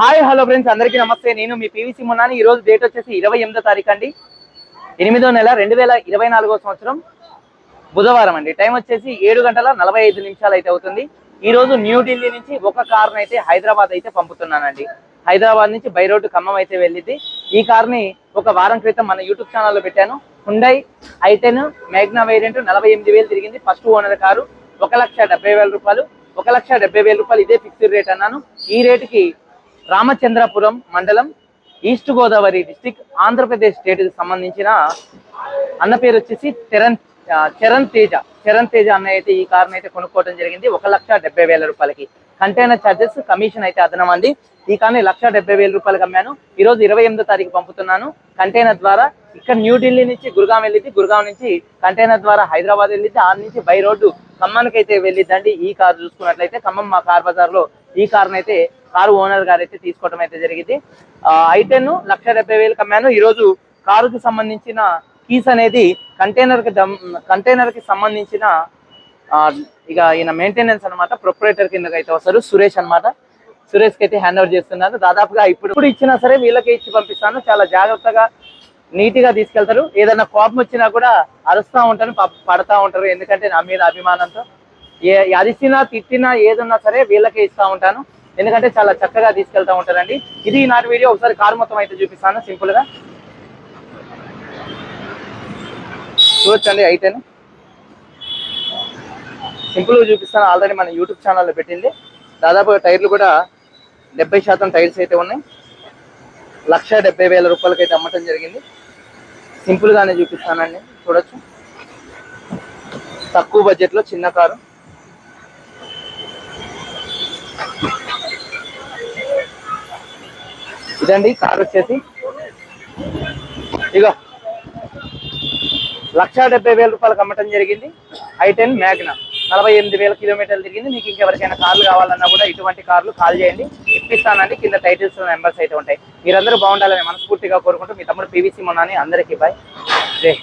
Hi hello friends. అందరికీ నమస్తే. నేను మీ పీవీసీ మున్నాని ఈ రోజు డేట్ వచ్చేసి ఇరవై ఎనిమిదో తారీఖు అండి. ఎనిమిదో నెల రెండు వేల ఇరవై నాలుగో సంవత్సరం బుధవారం అండి. టైం వచ్చేసి ఏడు గంటల నలభై ఐదు నిమిషాలు అయితే అవుతుంది. ఈ రోజు న్యూఢిల్లీ నుంచి ఒక కారుని అయితే హైదరాబాద్ అయితే పంపుతున్నానండి. హైదరాబాద్ నుంచి బై రోడ్డు ఖమ్మం అయితే వెళ్ళింది. ఈ కార్ని ఒక వారం క్రితం మన యూట్యూబ్ ఛానల్లో పెట్టాను. హుండై ఐటెన్ మ్యాగ్నా వేరియంట్ నలభై ఎనిమిది వేలు తిరిగింది. First owner car. ఒక లక్ష డెబ్బై వేల రూపాయలు. ఒక లక్ష డెబ్బై వేల రూపాయలు ఇదే ఫిక్స్డ్ రేట్ అన్నాను. ఈ రేటుకి రామచంద్రపురం మండలం ఈస్ట్ గోదావరి డిస్టిక్ ఆంధ్రప్రదేశ్ స్టేట్కి సంబంధించిన అన్న పేరు వచ్చేసి చరణ్ చరణ్ తేజ. చరణ్ తేజ అన్న అయితే ఈ కారుని అయితే కొనుక్కోవడం జరిగింది. ఒక లక్ష డెబ్బై వేల రూపాయలకి. కంటైనర్ ఛార్జెస్ కమిషన్ అయితే అదనం ఈ కార్ని లక్ష డెబ్బై వేల రూపాయలకు అమ్మాను. ఈ రోజు ఇరవై ఎనిమిదో తారీఖు పంపుతున్నాను. కంటైనర్ ద్వారా ఇక్కడ న్యూఢిల్లీ నుంచి గురుగాం వెళ్ళింది గురుగాం నుంచి కంటైనర్ ద్వారా హైదరాబాద్ వెళ్ళింది ఆ నుంచి బై రోడ్డు ఖమ్మానికి అయితే వెళ్ళిద్దండి. ఈ కారు చూసుకున్నట్లయితే ఖమ్మం మా కార్ బజార్లో ఈ కారును అయితే కారు ఓనర్ గారు అయితే తీసుకోవడం అయితే జరిగింది ఐటెన్ లక్ష డెబ్బై వేలకు అమ్మాను ఈ రోజు కారుకి సంబంధించిన కీస్ అనేది కంటైనర్కి కంటైనర్కి సంబంధించిన ఇక ఈయన మెయింటెనెన్స్ అనమాట ప్రొపరేటర్ కిందకి అయితే వస్తారు. సురేష్ అన్నమాట. సురేష్కి అయితే హ్యాండ్ ఓవర్ చేస్తున్నారు. దాదాపుగా ఇప్పుడు ఇప్పుడు ఇచ్చినా సరే వీళ్ళకే ఇచ్చి పంపిస్తాను. చాలా జాగ్రత్తగా నీట్గా తీసుకెళ్తారు. ఏదైనా కోపం వచ్చినా కూడా అరుస్తూ ఉంటాను పడతా ఉంటారు. ఎందుకంటే నా మీద అభిమానంతో. ఏ అరిసినా తిట్టినా ఏదన్నా సరే వీళ్ళకే ఇస్తూ ఉంటాను. ఎందుకంటే చాలా చక్కగా తీసుకెళ్తా ఉంటారండి. ఇది నాటి వీడియో. ఒకసారి కారు మొత్తం అయితే చూపిస్తాను సింపుల్గా చూడొచ్చండి అయితే సింపుల్గా చూపిస్తాను. ఆల్రెడీ మన యూట్యూబ్ ఛానల్లో పెట్టింది. దాదాపు టైర్లు కూడా డెబ్బై శాతం టైర్స్ అయితే ఉన్నాయి. లక్ష డెబ్బై వేల రూపాయలకి అయితే అమ్మటం జరిగింది. సింపుల్గానే చూపిస్తానండి. చూడొచ్చు. తక్కువ బడ్జెట్లో చిన్న కారు. ఇదండి కారు వచ్చేసి. ఇగో లక్ష డెబ్బై వేల రూపాయలకు అమ్మటం జరిగింది. I ten Magna. నలభై ఎనిమిది వేల కిలోమీటర్లు తిరిగింది. మీకు ఇంకెవరికైనా కార్లు కావాలన్నా కూడా ఇటువంటి కార్లు కాల్ చేయండి. ఇప్పిస్తానండి. కింద టైటిల్స్ నెంబర్స్ అయితే ఉంటాయి. మీరందరూ బాగుండాలని మనస్ఫూర్తిగా కోరుకుంటూ మీ తమ్ముడు పీవీసీ మొన్న అందరికీ బాయ్. జై